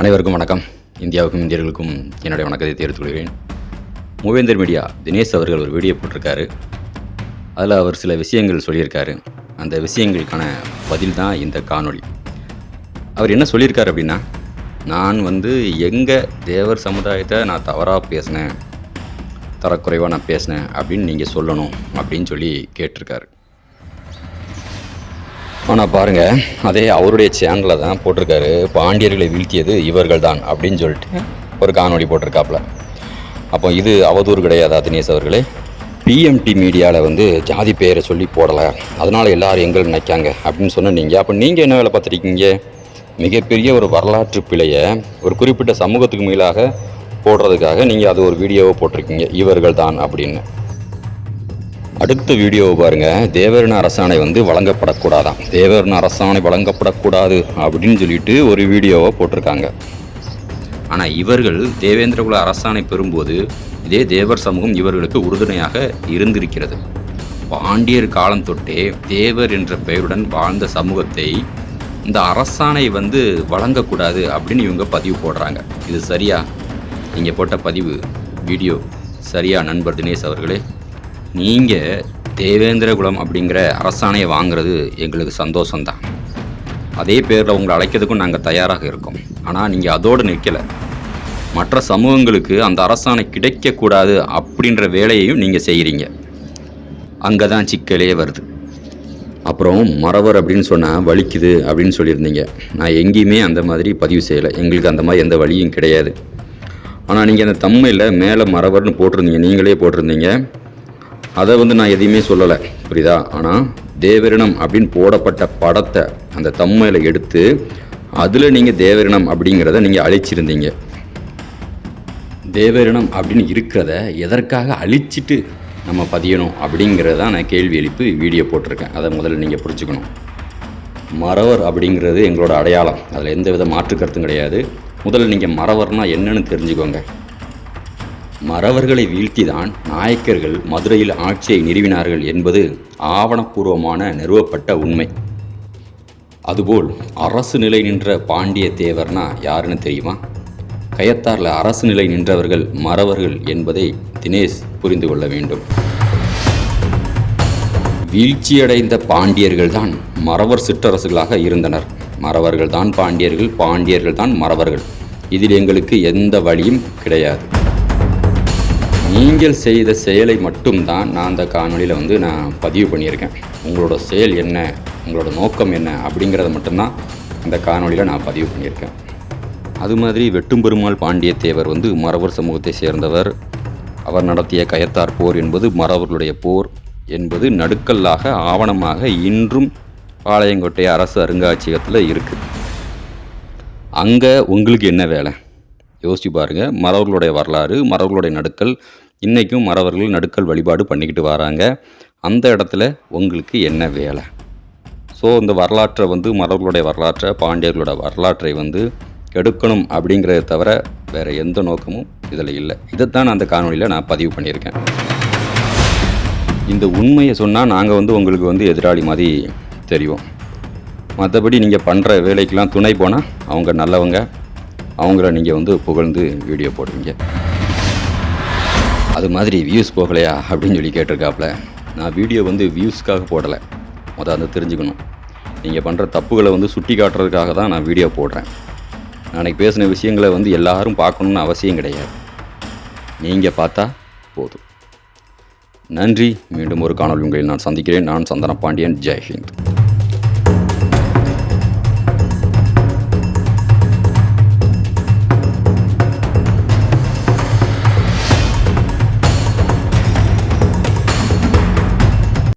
அனைவருக்கும் வணக்கம். இந்தியாவுக்கும் இந்தியர்களுக்கும் என்னுடைய வணக்கத்தை தெரிவித்துக் கொள்கிறேன். மூவேந்தர் மீடியா தினேஷ் அவர்கள் ஒரு வீடியோ போட்டிருக்காரு. அதில் அவர் சில விஷயங்கள் சொல்லியிருக்காரு. அந்த விஷயங்களுக்கான பதில் தான் இந்த காணொளி. அவர் என்ன சொல்லியிருக்காரு அப்படின்னா நான் வந்து எங்கள் தேவர் சமுதாயத்தை நான் தவறாக பேசினேன் தரக்குறைவாக நான் பேசினேன் அப்படின்னு நீங்கள் சொல்லணும் அப்படின்னு சொல்லி கேட்டிருக்காரு. ஆனால் பாருங்கள் அதே அவருடைய சேனலில் தான் போட்டிருக்காரு. பாண்டியர்களை வீழ்த்தியது இவர்கள் தான் அப்படின்னு சொல்லிட்டு ஒரு காணொலி போட்டிருக்காப்புல. அப்போ இது அவதூறு கிடையாதா தினேஷ் அவர்களே. பிஎம்டி மீடியாவில் வந்து ஜாதி பெயரை சொல்லி போடலை. அதனால் எல்லோரும் எங்கள் நினைக்காங்க அப்படின்னு சொன்ன நீங்கள் அப்போ நீங்கள் என்ன வேலை பார்த்துருக்கீங்க? மிகப்பெரிய ஒரு வரலாற்று பிழையை ஒரு குறிப்பிட்ட சமூகத்துக்கு மேலாக போடுறதுக்காக நீங்கள் அது ஒரு வீடியோவை போட்டிருக்கீங்க. இவர்கள் தான் அப்படின்னு. அடுத்த வீடியோவை பாருங்கள் தேவரின் அரசாணை வந்து வழங்கப்படக்கூடாதாம் தேவரின் அரசாணை வழங்கப்படக்கூடாது அப்படின்னு சொல்லிட்டு ஒரு வீடியோவை போட்டிருக்காங்க. ஆனால் இவர்கள் தேவேந்திரகுல அரசாணை பெறும்போது இதே தேவர் சமூகம் இவர்களுக்கு உறுதுணையாக இருந்திருக்கிறது. பாண்டியர் காலம் தொட்டே தேவர் என்ற பெயருடன் வாழ்ந்த சமூகத்தை இந்த அரசாணை வந்து வழங்கக்கூடாது அப்படின்னு இவங்க பதிவு போடுறாங்க. இது சரியா? நீங்கள் போட்ட பதிவு வீடியோ சரியா? நண்பர் தினேஷ் அவர்களே நீங்கள் தேவேந்திரகுலம் அப்படிங்கிற அரசாணையை வாங்குறது எங்களுக்கு சந்தோஷம்தான். அதே பேரில் உங்களை அழைக்கிறதுக்கும் நாங்கள் தயாராக இருக்கோம். ஆனால் நீங்கள் அதோடு நிற்கலை. மற்ற சமூகங்களுக்கு அந்த அரசாணை கிடைக்கக்கூடாது அப்படின்ற வேலையையும் நீங்கள் செய்கிறீங்க அங்கே தான் சிக்கலே வருது. அப்புறம் மறவர் அப்படின்னு சொன்னால் வலிக்குது அப்படின்னு சொல்லியிருந்தீங்க. நான் எங்கேயுமே அந்த மாதிரி பதிவு செய்யலை. எங்களுக்கு அந்த மாதிரி எந்த வழியும் கிடையாது. ஆனால் நீங்கள் அந்த தம்மையில் மேலே மறவர்னு போட்டிருந்தீங்க. நீங்களே போட்டிருந்தீங்க. அதை வந்து நான் எதையுமே சொல்லலை புரியுதா? ஆனால் தேவரினம் அப்படின்னு போடப்பட்ட படத்தை அந்த தம்மையில் எடுத்து அதில் நீங்கள் தேவரினம் அப்படிங்கிறத நீங்கள் அழிச்சிருந்தீங்க. தேவரினம் அப்படின்னு இருக்கிறத எதற்காக அழிச்சிட்டு நம்ம பதியணும் அப்படிங்கிறத நான் கேள்வி எழுப்பி வீடியோ போட்டிருக்கேன். அதை முதல்ல நீங்கள் புரிஞ்சுக்கணும். மறவர் அப்படிங்கிறது எங்களோட அடையாளம். அதில் எந்த வித மாற்று கருத்தும் கிடையாது. முதல்ல நீங்கள் மறவர்னால் என்னன்னு தெரிஞ்சுக்கோங்க. மறவர்களை வீழ்த்திதான் நாயக்கர்கள் மதுரையில் ஆட்சியை நிறுவினார்கள் என்பது ஆவணப்பூர்வமான நிறுவப்பட்ட உண்மை. அதுபோல் அரசு நிலை நின்ற பாண்டிய தேவர்னா யாருன்னு தெரியுமா? கயத்தாரில் அரசு நிலை நின்றவர்கள் மறவர்கள் என்பதை தினேஷ் புரிந்து கொள்ள வேண்டும். வீழ்ச்சியடைந்த பாண்டியர்கள் தான் மறவர் சிற்றரசுகளாக இருந்தனர். மறவர்கள் தான் பாண்டியர்கள் பாண்டியர்கள் தான் மறவர்கள். இதில் எங்களுக்கு எந்த வழியும் கிடையாது. நீங்கள் செய்த செயலை மட்டும்தான் நான் அந்த காணொலியில் வந்து நான் பதிவு பண்ணியிருக்கேன். உங்களோட செயல் என்ன? உங்களோட நோக்கம் என்ன? அப்படிங்கிறத மட்டும்தான் இந்த காணொலியில் நான் பதிவு பண்ணியிருக்கேன். அது மாதிரி வெட்டும்பெருமாள் பாண்டியத்தேவர் வந்து மறவர் சமூகத்தை சேர்ந்தவர். அவர் நடத்திய கயத்தார் போர் என்பது மறவர்களுடைய போர் என்பது நடுக்கல்லாக ஆவணமாக இன்றும் பாளையங்கோட்டை அரசு அருங்காட்சியகத்தில் இருக்குது அங்கே உங்களுக்கு என்ன வேலை? யோசிச்சு பாருங்கள் மறவர்களுடைய வரலாறு மறவர்களுடைய நடுக்கல் இன்றைக்கும் மறவர்கள் நடுக்கல் வழிபாடு பண்ணிக்கிட்டு வராங்க. அந்த இடத்துல உங்களுக்கு என்ன வேலை? ஸோ இந்த வரலாற்றை வந்து மறவர்களுடைய வரலாற்றை பாண்டியர்களோட வரலாற்றை வந்து கெடுக்கணும் அப்படிங்கிறத தவிர வேறு எந்த நோக்கமும் இதில் இல்லை. இதைத்தான் நான் அந்த காணொலியில் நான் பதிவு பண்ணியிருக்கேன். இந்த உண்மையை சொன்னால் நாங்கள் வந்து உங்களுக்கு வந்து எதிராளி மாதிரி தெரியும் மற்றபடி நீங்கள் பண்ணுற வேலைக்கெலாம் துணை போனால் அவங்க நல்லவங்க அவங்கள நீங்கள் வந்து புகழ்ந்து வீடியோ போடுவீங்க அது மாதிரி வியூஸ் போகலையா அப்படின்னு சொல்லி கேட்டிருக்காப்புல. நான் வீடியோ வந்து வியூஸ்க்காக போடலை. முதல் வந்து தெரிஞ்சுக்கணும். நீங்கள் பண்ணுற தப்புகளை வந்து சுட்டி காட்டுறதுக்காக தான் நான் வீடியோ போடுறேன். நாளைக்கு பேசின விஷயங்களை வந்து எல்லாரும் பார்க்கணுன்னு அவசியம் கிடையாது. நீங்கள் பார்த்தா போதும். நன்றி. மீண்டும் ஒரு காணொலி உங்களில் நான் சந்திக்கிறேன். நான் சந்தன பாண்டியன். ஜெய்ஹிந்த்